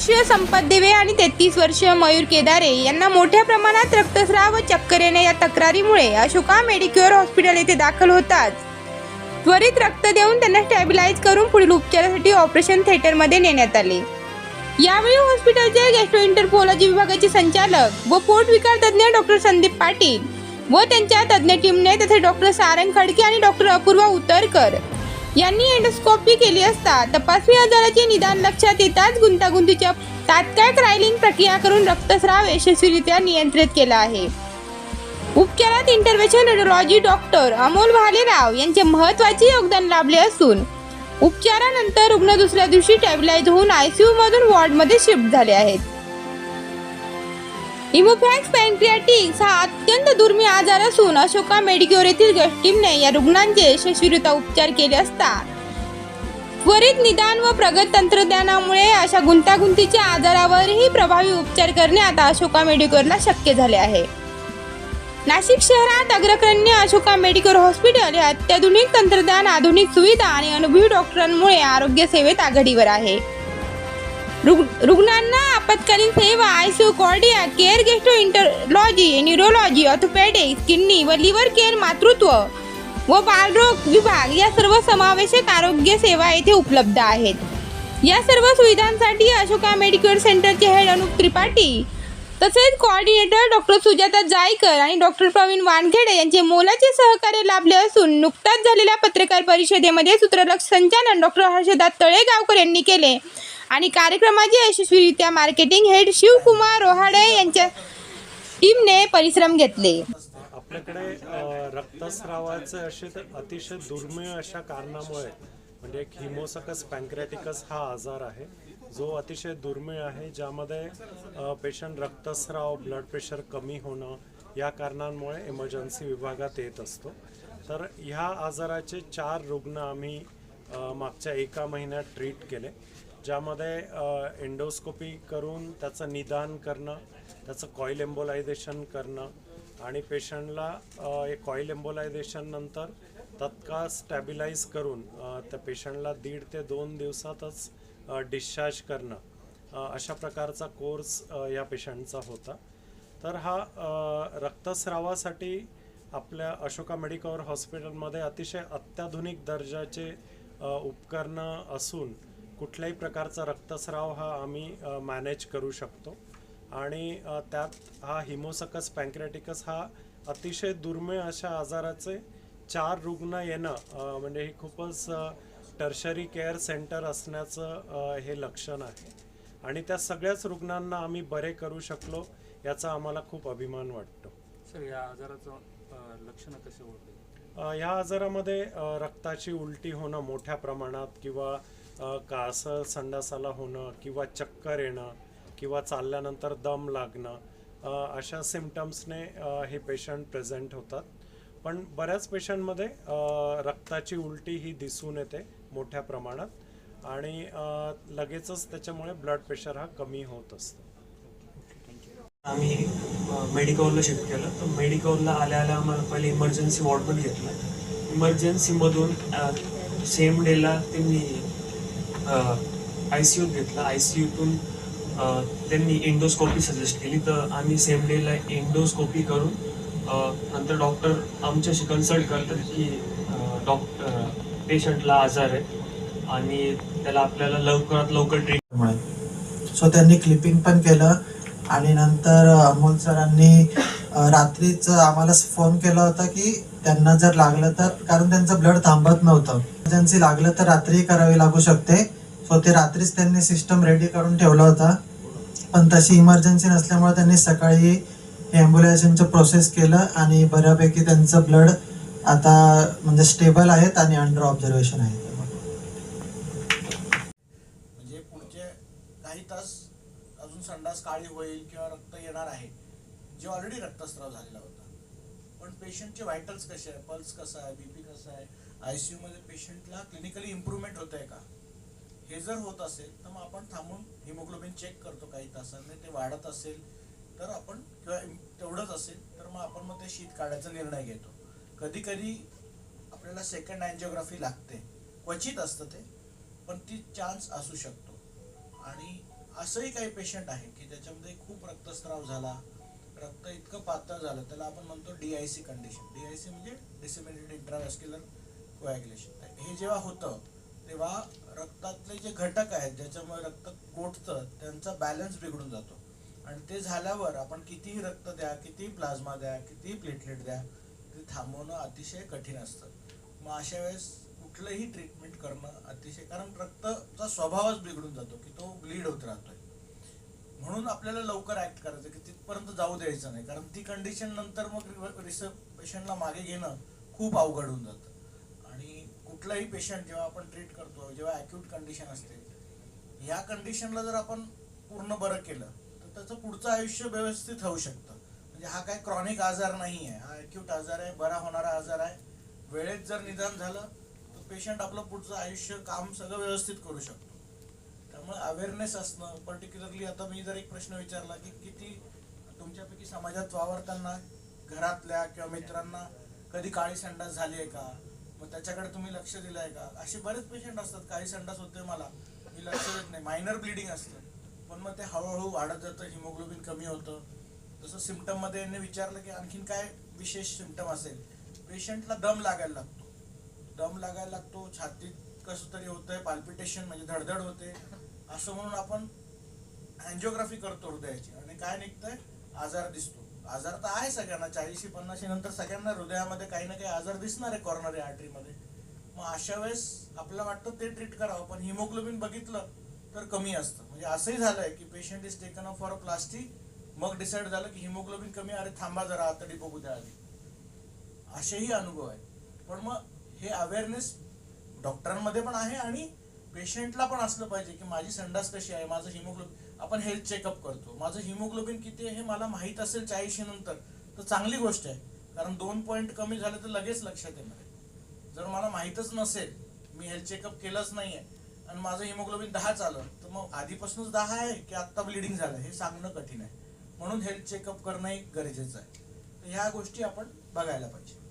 वर्षीय संपत दिवे आणि तेहतीस वर्षीय मयूर केदारे यांना मोठ्या प्रमाणात रक्तस्राव व चक्कर येणे या तक्रारीमुळे अशोका मेडिक्युअर हॉस्पिटल येथे दाखल होतात. त्वरित रक्त देऊन त्यांना स्टॅबिलाईज करून पुढील उपचारासाठी ऑपरेशन थिएटरमध्ये नेण्यात आले. यावेळी हॉस्पिटलचे गॅस्ट्रोइंटरपोलॉजी विभागाचे संचालक व पोटविकार तज्ज्ञ डॉक्टर संदीप पाटील व त्यांच्या तज्ज्ञ टीमने तसेच डॉक्टर सारंग खडके आणि डॉक्टर अपूर्वा उतरकर यांनी एंडोस्कोपी केली असता तपासणी आजाराचे निदान लक्षात येताच गुंतागुंतीच्या तात्काळ क्रायलिंग प्रक्रिया करून रक्तस्राव यशस्वीरित्या नियंत्रित केला आहे. उपचारात intervention radiology doctor Amol Bhalerao यांचे महत्त्वाचे योगदान लाभले असून उपचारानंतर रुग्ण दुसऱ्या दिवशी टॅबलाइज होऊन आयसीयू मधून वॉर्डमध्ये शिफ्ट झाले आहेत. इमोफॅक्स पॅन्क्रियाटिक्स हा अत्यंत दुर्मिळ आजार असून अशोका मेडिक्युअर येथील गट टीमने या रुग्णांचे यशस्वीरित्या उपचार केले असता त्वरित निदान व प्रगत तंत्रज्ञानामुळे अशा गुंतागुंतीच्या आजारावरही प्रभावी उपचार करणे आता अशोका मेडिक्युअरला शक्य झाले आहे. नाशिक शहरात अग्रकरण्य अशोका मेडिकल हॉस्पिटल हे अत्याधुनिक तंत्रज्ञान आधुनिक सुविधा आणि अनुभवी डॉक्टरांमुळे आरोग्य सेवेत आघाडीवर आहे. रुग्णांना आपत्कालीन सेवा ICU cardiac care gastroenterology neurology orthopaedics kidney व लिव्हर केअर मातृत्व व बालरोग विभाग या सर्व समावेशक आरोग्य सेवा येथे उपलब्ध आहेत. या सर्व सुविधांसाठी अशोका मेडिकल सेंटरचे हेड अनुप त्रिपाठी तसेच कोऑर्डिनेटर डॉक्टर सुजाता जायकर आणि डॉक्टर प्रवीण वानखेडे यांचे मोलाचे सहकार्य लाभले असून नुकताच झालेल्या पत्रकार परिषदेमध्ये सूत्रलक्ष संचालन डॉक्टर हर्षदा तळेगावकर यांनी केले. आणि कार्यक्रमाचे यशस्वीरित्या मार्केटिंग हेड शिवकुमार रोहाडे यांच्या टीमने परिश्रम घेतले. आपल्याकडे रक्तस्रावाचे असे अतिशय दुर्मिळ अशा कारणामुळे म्हणजे एक हिमोसकस पॅन्क्रेटिकस हा आजार आहे. जो अतिशय दुर्मिळ आहे ज्यामध्ये पेशंट रक्तस्राव ब्लड प्रेशर कमी होणं या कारणांमुळे इमर्जन्सी विभागात येत असतो. तर ह्या आजाराचे चार रुग्ण आम्ही मागच्या एका महिन्यात ट्रीट केले ज्यामध्ये एंडोस्कोपी करून त्याचं निदान करणं त्याचं कॉईल एम्बोलायझेशन करणं आणि पेशंटला कॉईल एम्बोलायझेशन नंतर तत्काळ स्टॅबिलाईज करून त्या पेशंटला दीड ते दोन दिवसातच डिस्चार्ज करणं अशा प्रकारचा कोर्स या पेशंटचा होता. तर हा रक्तस्रावासाठी आपल्या अशोका मेडिकल हॉस्पिटलमध्ये अतिशय अत्याधुनिक दर्जाचे उपकरणं असून कुठल्याही प्रकारचा रक्तस्राव हा आम्ही मॅनेज करू शकतो. आणि त्यात हा हिमोसकस पँक्रॅटिकस हा अतिशय दुर्मिळ अशा आजाराचे चार रुग्ण येणं म्हणजे ही खूपच टर्शरी केअर सेंटर असण्याचं हे लक्षण आहे. आणि त्या सगळ्याच रुग्णांना आम्ही बरे करू शकलो याचा आम्हाला खूप अभिमान वाटतो. सर या आजाराचं लक्षणं कसे ओळखायचे अ, ह्या आजारामध्ये रक्ताची उलटी होणं मोठ्या प्रमाणात किंवा अ, कासळ संडासाला होणं किंवा चक्कर येणं किंवा चालल्यानंतर दम लागणं अशा सिमटम्सने हे पेशंट प्रेझेंट होतात. पण बऱ्याच पेशंटमध्ये रक्ताची उलटी ही दिसून येते. मोठ्या प्रमाणात आणि लगेचच त्याच्यामुळे ब्लड प्रेशर हा कमी होत असतो. आम्ही मेडिकॉलला शिफ्ट केलं. तर मेडिकॉलला आल्या आल्या आम्हाला पहिले इमर्जन्सी वॉर्डमध्ये घेतलं. इमर्जन्सीमधून सेम डेला त्यांनी आय सी यूत घेतला. आय सी यूतून त्यांनी एंडोस्कोपी सजेस्ट केली. तर आम्ही सेम डेला एंडोस्कोपी करून नंतर डॉक्टर आमच्याशी कन्सल्ट करतात की डॉक्टर पेशंटला आजार आहे आणि त्याला आपल्याला लवकरात लवकर ट्रीट मुळे सो त्यांनी क्लिपिंग पण केलं आणि नंतर अमोल सरांनी रात्रीच आम्हाला फोन केला होता की त्यांना जर लागलं तर कारण त्यांचं ब्लड थांबत नव्हतं. इमर्जन्सी लागलं तर रात्री करावी लागू शकते. सो ते रात्रीच त्यांनी सिस्टम रेडी करून ठेवला होता. पण तशी इमर्जन्सी नसल्यामुळे त्यांनी सकाळी ॲम्ब्युलेशनचं प्रोसेस केलं आणि बऱ्यापैकी त्यांचं ब्लड आता म्हणजे स्टेबल आहेत आणि अंडर ऑब्झर्वेशन आहे म्हणजे पुढचे काही तास अजून संडास काळी होईल किंवा रक्त येणार आहे. जे ऑलरेडी रक्तस्राव झालेला होता. पण पेशंटचे व्हायटल्स कसे आहे पल्स कसा आहे? बीपी कसा आहे? आयसीयू मध्ये पेशंटला क्लिनिकली इम्प्रूव्हमेंट होत आहे का? हे जर होत असेल तर मग आपण थांबून हिमोग्लोबिन चेक करतो काही तासांनी. ते वाढत असेल तर आपण किंवा तेवढंच असेल तर मग आपण मग ते शीत काढायचा निर्णय घेतो. कधी कधी आपल्याला सेकंड अँजिओग्राफी लागते. क्वचित असतं ते पण ती चान्स असू शकतो. आणि असंही काही पेशंट आहे की त्याच्यामध्ये खूप रक्तस्राव झाला रक्त इतकं पातळ झालं त्याला आपण म्हणतो D I C condition D I C म्हणजे डिसेमिनेटेड इंट्राव्हॅस्क्युलर कोॲग्युलेशन हे जेव्हा होतं तेव्हा रक्तातले जे घटक आहेत ज्याच्यामुळे रक्त गोठतं त्यांचा बॅलन्स बिघडून जातो. आणि ते झाल्यावर आपण कितीही रक्त द्या कितीही प्लाझ्मा द्या कितीही प्लेटलेट द्या ते थांबवणं अतिशय कठीण असतं. मग अशा वेळेस कुठलंही ट्रीटमेंट करणं अतिशय कारण रक्ताचा स्वभावच बिघडून जातो की तो ब्लीड होत राहतोय. म्हणून आपल्याला लवकर ऍक्ट करायचं की तिथपर्यंत जाऊ द्यायचं नाही. कारण ती कंडिशन नंतर मग रिस पेशंटला मागे घेणं खूप अवघड होऊन जातं. आणि कुठलाही पेशंट जेव्हा आपण ट्रीट करतो जेव्हा अॅक्यूट कंडिशन असते ह्या कंडिशनला जर आपण पूर्ण बरं केलं तर त्याचं पुढचं आयुष्य व्यवस्थित होऊ शकतं. म्हणजे हा काय क्रॉनिक आजार नाही आहे. हा अॅक्यूट आजार आहे बरा होणारा आजार आहे. वेळेत जर निदान झालं तर पेशंट आपलं पुढचं आयुष्य काम सगळं व्यवस्थित करू शकतो. त्यामुळे अवेअरनेस असणं पर्टिक्युलरली आता मी जर एक प्रश्न विचारला की किती तुमच्यापैकी समाजात वावरताना घरातल्या किंवा मित्रांना कधी काळी संडास झाली आहे का? मग त्याच्याकडे तुम्ही लक्ष दिलं आहे का? असे बरेच पेशंट असतात. काळी संडास होते मला. मी लक्ष देत नाही. मायनर ब्लिडिंग असतं. पण मग ते हळूहळू वाढत जातं. हिमोग्लोबिन कमी होतं. जसं सिमटममध्ये यांनी विचारलं की आणखीन काय विशेष सिमटम असेल? पेशंटला दम लागायला लागतो. दम लागायला लागतो छातीत कसं तरी होतंय पाल्पिटेशन म्हणजे धडधड होते. असं म्हणून आपण अँजिओग्राफी करतो हृदयाची आणि काय निघतंय? आजार दिसतो. आजार तर आहे सगळ्यांना चाळीशी पन्नाशी नंतर सगळ्यांना हृदयामध्ये काही ना काही आजार दिसणार आहे कॉर्नरी आर्टरीमध्ये मग अशा वेळेस आपल्याला वाटतं ते ट्रीट करावं पण हिमोग्लोबिन बघितलं तर कमी असतं. म्हणजे असंही झालंय की patient is taken up for a plastic मग डिसाईड झालं की हिमोग्लोबिन कमी अरे थांबा जरा आतडी बघू द्या आधी. असेही अनुभव आहे. पण मग हे अवेअरनेस डॉक्टरांमध्ये पण आहे आणि पेशंटला पण असलं पाहिजे की माझी संडास कशी आहे माझं हिमोग्लोबिन आपण हेल्थ चेकअप करतो. माझं हिमोग्लोबिन किती आहे हे मला माहीत असेल चाळीशी नंतर तर चांगली गोष्ट आहे. कारण दोन पॉईंट कमी झाले तर लगेच लक्षात येणार आहे. जर मला माहीतच नसेल मी हेल्थ चेकअप केलंच नाही आहे आणि माझं हिमोग्लोबिन दहाच आलं तर मग आधीपासूनच दहा आहे की आत्ता ब्लिडिंग झालं हे सांगणं कठीण आहे. म्हणून हेल्थ चेकअप करणंही गरजेचं आहे. तर ह्या गोष्टी आपण बघायला पाहिजे.